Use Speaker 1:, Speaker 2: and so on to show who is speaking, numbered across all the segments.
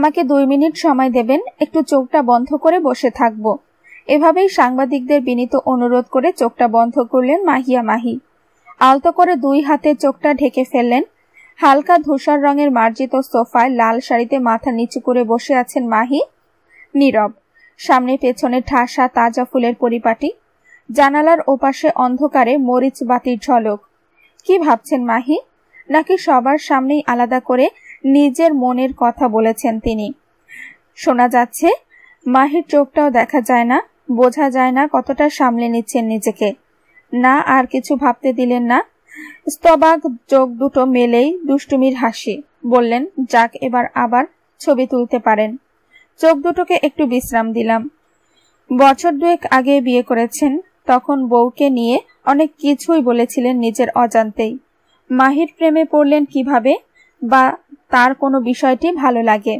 Speaker 1: আমাকে দুই মিনিট সময় দেবেন, একটু চোখটা বন্ধ করে বসে থাকব। এভাবেই সাংবাদিকদের বিনীত অনুরোধ করে চোখটা বন্ধ করলেন মাহিয়া মাহি। আলতো করে দুই হাতে চোখটা ঢেকে ফেললেন। হালকা ধূসর রঙের মার্জিত সোফায় লাল শাড়িতে মাথা নিচু করে বসে আছেন মাহি। নীরব, সামনে পেছনে ঠাসা তাজা ফুলের পরিপাটি। জানালার ওপাশে অন্ধকারে মরিচ বাতির ঝলক। কি ভাবছেন মাহি? নাকি সবার সামনেই আলাদা করে নিজের মনের কথা বলেছেন তিনি। শোনা যাচ্ছে, মাহির চোখটাও দেখা যায় না, বোঝা যায় না কতটা সামলে নিচ্ছেন নিজেকে। না, আর কিছু ভাবতে দিলেন না। স্তবাক চোখ দুটো মেলেই দুষ্টুমির হাসি। বললেন, যাক, এবার আবার ছবি তুলতে পারেন। চোখ দুটোকে একটু বিশ্রাম দিলাম। বছর দুয়েক আগে বিয়ে করেছেন, তখন বউকে নিয়ে অনেক কিছুই বলেছিলেন নিজের অজান্তেই। মাহির প্রেমে পড়লেন কীভাবে? বা তার কোনো বিষয়টি ভালো লাগে।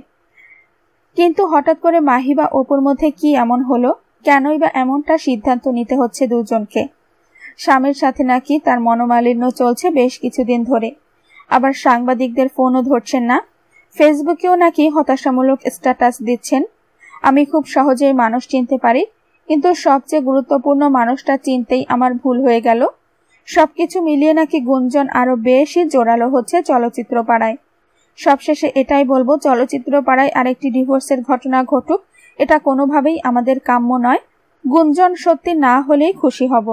Speaker 1: কিন্তু হঠাৎ করে মাহি বা অপুর মধ্যে কি এমন হলো? কেনই বা এমনটা সিদ্ধান্ত নিতে হচ্ছে দুজনকে। স্বামীর সাথে নাকি তার মনোমালিন্য চলছে বেশ কিছুদিন ধরে। আবার সাংবাদিকদের ফোনও ধরছেন না। ফেসবুকেও নাকি হতাশামূলক স্ট্যাটাস দিচ্ছেন। আমি খুব সহজেই মানুষ চিনতে পারি, কিন্তু সবচেয়ে গুরুত্বপূর্ণ মানুষটা চিনতেই আমার ভুল হয়ে গেল। সবকিছু মিলিয়ে নাকি গুঞ্জন আরও বেশি জোরালো হচ্ছে চলচ্চিত্র পাড়ায় সবশেষে এটাই বলব চলচ্চিত্র পাড়ায় আরেকটি ডিভোর্সের ঘটনা ঘটুক। এটা কোনোভাবেই আমাদের কাম্য নয়। গুঞ্জন সত্যি না হলেই খুশি হব।